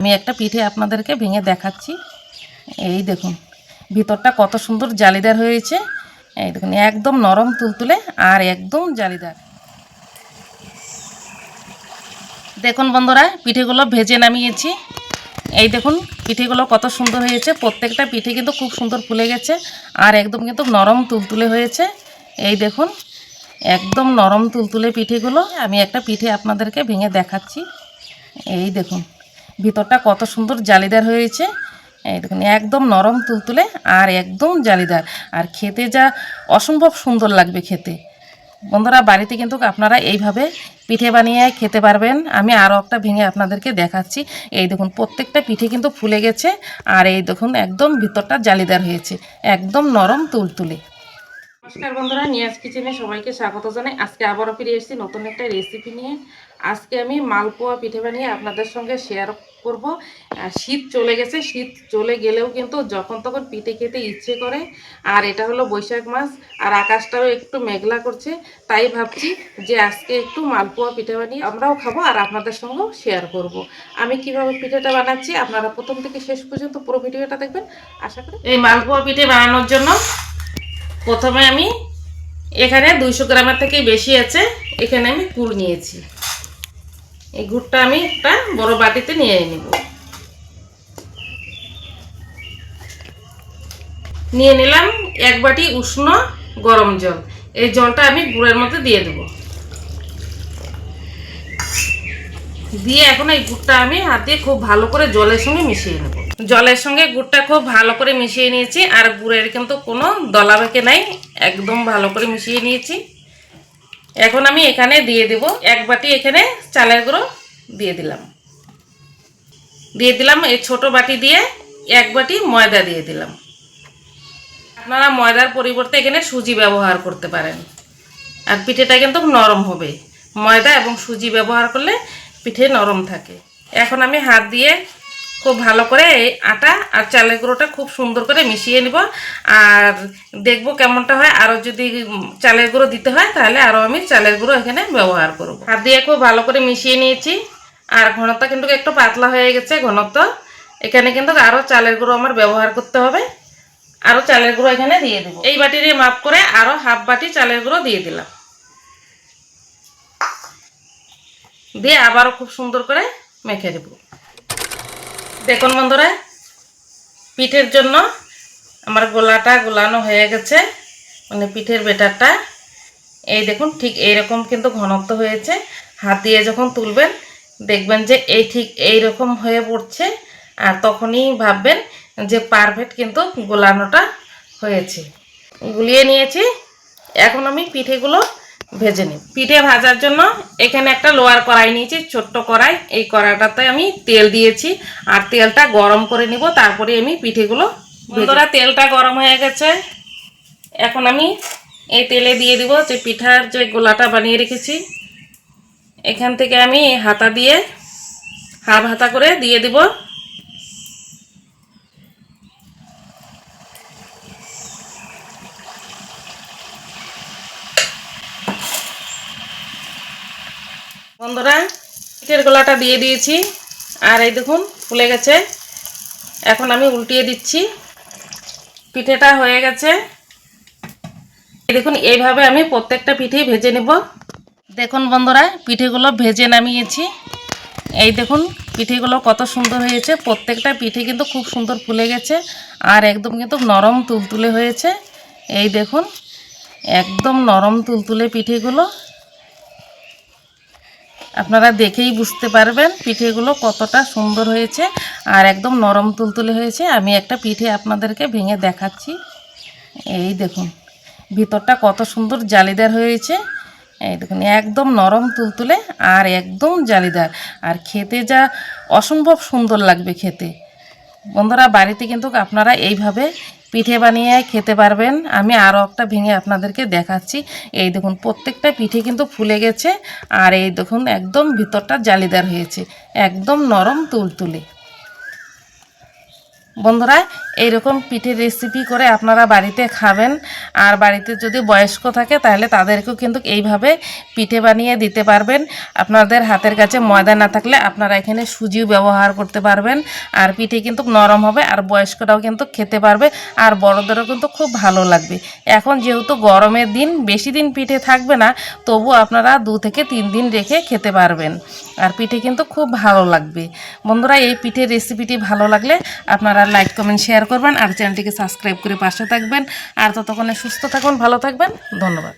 আমি একটা পিঠে আপনাদেরকে ভেঙে দেখাচ্ছি। এই দেখুন, ভিতরটা কত সুন্দর জালিদার হয়েছে। এই দেখুন, একদম নরম তুলতুলে আর একদম জালিদার। দেখুন বন্ধুরা, পিঠেগুলো ভেজে নামিয়েছি। এই দেখুন, পিঠেগুলো কত সুন্দর হয়েছে। প্রত্যেকটা পিঠে কিন্তু খুব সুন্দর ফুলে গেছে আর একদম কিন্তু নরম তুলতুলে হয়েছে। এই দেখুন, একদম নরম তুলতুলে পিঠেগুলো আমি একটা পিঠে আপনাদেরকে ভেঙে দেখাচ্ছি। এই দেখুন ভিতরটা কত সুন্দর জালিদার হয়েছে এই দেখুন, একদম নরম তুলতুলে আর একদম জালিদার। আর খেতে যা অসম্ভব সুন্দর লাগবে খেতে। বন্ধুরা, বাড়িতে কিন্তু আপনারা এইভাবে পিঠে বানিয়ে খেতে পারবেন। আমি আরও একটা ভেঙে আপনাদেরকে দেখাচ্ছি। এই দেখুন, প্রত্যেকটা পিঠে কিন্তু ফুলে গেছে। আর এই দেখুন, একদম ভিতরটা জালিদার হয়েছে। একদম নরম তুলতুলে। নমস্কার বন্ধুরা, নিয়াজ কিচেনে সবাইকে স্বাগত জানাই। আজকে আবারও ফিরে এসেছি নতুন একটা রেসিপি নিয়ে। আজকে আমি মালপোয়া পিঠে বানিয়ে আপনাদের সঙ্গে শেয়ার করব। শীত চলে গেছে, শীত চলে গেলেও কিন্তু যখন তখন পিঠে খেতে ইচ্ছে করে। আর এটা হলো বৈশাখ মাস, আর আকাশটাও একটু মেঘলা করছে, তাই ভাবছি যে আজকে একটু মালপোয়া পিঠে বানিয়ে আমরাও খাব আর আপনাদের সঙ্গেও শেয়ার করব। আমি কীভাবে পিঠেটা বানাচ্ছি, আপনারা প্রথম থেকে শেষ পর্যন্ত পুরো ভিডিওটা দেখবেন। আশা করি এই মালপোয়া পিঠে বানানোর জন্য প্রথমে আমি এখানে দুইশো গ্রামের থেকে বেশি আছে, এখানে আমি গুড় নিয়েছি। এই গুড়টা আমি একটা বড় বাটিতে নিয়ে নিব। নিয়ে নিলাম এক বাটি উষ্ণ গরম জল। এই জলটা আমি গুড়ের মধ্যে দিয়ে দেব। দিয়ে এখন এই গুড়টা আমি হাত দিয়ে খুব ভালো করে জলের সঙ্গে মিশিয়ে নেব। জলের সঙ্গে গুড়টা খুব ভালো করে মিশিয়ে নিয়েছি আর গুড়ের কিন্তু কোনো দলা বেঁকে নাই, একদম ভালো করে মিশিয়ে নিয়েছি। এখন আমি এখানে দিয়ে দেব এক বাটি এখানে চালের গুঁড়ো দিয়ে দিলাম। দিয়ে দিলাম এই ছোট বাটি দিয়ে এক বাটি ময়দা দিয়ে দিলাম। আপনারা ময়দার পরিবর্তে এখানে সুজি ব্যবহার করতে পারেন। আর পিঠেটা কিন্তু নরম হবে। ময়দা এবং সুজি ব্যবহার করলে পিঠে নরম থাকে। এখন আমি হাত দিয়ে খুব ভালো করে আটা আর চালের গুঁড়োটা খুব সুন্দর করে মিশিয়ে নিব। আর দেখব কেমনটা হয়। আরও যদি চালের গুঁড়ো দিতে হয়, তাহলে আরও আমি চালের গুঁড়ো এখানে ব্যবহার করব। হাত দিয়ে খুব ভালো করে মিশিয়ে নিয়েছি। আর ঘনত্ব কিন্তু একটু পাতলা হয়ে গেছে ঘনত্ব। এখানে কিন্তু আরও চালের গুঁড়ো আমার ব্যবহার করতে হবে। আরও চালের গুঁড়ো এখানে দিয়ে দেবো। এই বাটির মাপ করে আরও হাফ বাটি চালের গুঁড়ো দিয়ে দিলাম। দিয়ে আবারও খুব সুন্দর করে মেখে দেবো দেখুন বন্ধুরা, পিঠের জন্য আমার গোলাটা গোলানো হয়ে গেছে মানে পিঠের বেটারটা। এই দেখুন, ঠিক এইরকম কিন্তু ঘনত্ব হয়েছে। হাত দিয়ে যখন তুলবেন, দেখবেন যে এই ঠিক এই রকম হয়ে পড়ছে, আর তখনই ভাববেন যে পারফেক্ট কিন্তু গোলানোটা হয়েছে। গুলিয়ে নিয়েছি। এখন আমি পিঠেগুলো ভেজে নিই পিঠে ভাজার জন্য এখানে একটা লোয়ার কড়াই নিয়েছি, ছোট্ট কড়াই। এই কড়াইটাতে আমি তেল দিয়েছি আর তেলটা গরম করে নিব, তারপরে আমি পিঠেগুলো বন্ধুরা, তেলটা গরম হয়ে গেছে। এখন আমি এই তেলে দিয়ে দিব যে পিঠার যে গোলাটা বানিয়ে রেখেছি। এখান থেকে আমি হাতা দিয়ে হাফ হাতা করে দিয়ে দিব। বন্ধুরা, পিঠের গোলাটা দিয়ে দিয়েছি। আর এই দেখুন, ফুলে গেছে। এখন আমি উল্টিয়ে দিচ্ছি। পিঠেটা হয়ে গেছে। দেখুন, এইভাবে আমি প্রত্যেকটা পিঠেই ভেজে নেব। দেখুন বন্ধুরা, পিঠেগুলো ভেজে নামিয়েছি। এই দেখুন, পিঠেগুলো কত সুন্দর হয়েছে। প্রত্যেকটা পিঠে কিন্তু খুব সুন্দর ফুলে গেছে। আর একদম কিন্তু নরম তুলতুলে হয়েছে। এই দেখুন, একদম নরম তুলতুলে পিঠেগুলো। আপনারা দেখেই বুঝতে পারবেন পিঠেগুলো কতটা সুন্দর হয়েছে আর একদম নরম তুলতুলে হয়েছে। আমি একটা পিঠে আপনাদেরকে ভেঙে দেখাচ্ছি। এই দেখুন, ভিতরটা কত সুন্দর জালিদার হয়েছে। এই দেখুন, একদম নরম তুলতুলে আর একদম জালিদার। আর খেতে যা অসম্ভব সুন্দর লাগবে খেতে। বন্ধুরা, বাড়িতে কিন্তু আপনারা এইভাবে পিঠে বানিয়ে খেতে পারবেন। আমি আরও একটা ভেঙে আপনাদেরকে দেখাচ্ছি। এই দেখুন, প্রত্যেকটা পিঠে কিন্তু ফুলে গেছে আর এই দেখুন, একদম ভিতরটা জালিদার হয়েছে, একদম নরম তুলতুলে। বন্ধুরা এইরকম পিঠের রেসিপি করে আপনারা বাড়িতে খাবেন। আর বাড়িতে যদি বয়স্ক থাকে, তাহলে তাদেরকেও কিন্তু এইভাবে পিঠে বানিয়ে দিতে পারবেন। আপনাদের হাতের কাছে ময়দা না থাকলে আপনারা এখানে সুজিও ব্যবহার করতে পারবেন। আর পিঠে কিন্তু নরম হবে, আর বয়স্করাও কিন্তু খেতে পারবে, আর বড়দেরও কিন্তু খুব ভালো লাগবে। এখন যেহেতু গরমের দিন, বেশি দিন পিঠে থাকবে না, তবু আপনারা দু থেকে তিন দিন রেখে খেতে পারবেন। আর পিঠে কিন্তু খুব ভালো লাগবে। বন্ধুরা, এই পিঠের রেসিপিটি ভালো লাগলে আপনারা লাইক কমেন্ট শেয়ার করবেন আর চ্যানেলটিকে সাবস্ক্রাইব করে পাশে থাকবেন। আর ততক্ষণে সুস্থ থাকুন ভালো থাকবেন। ধন্যবাদ।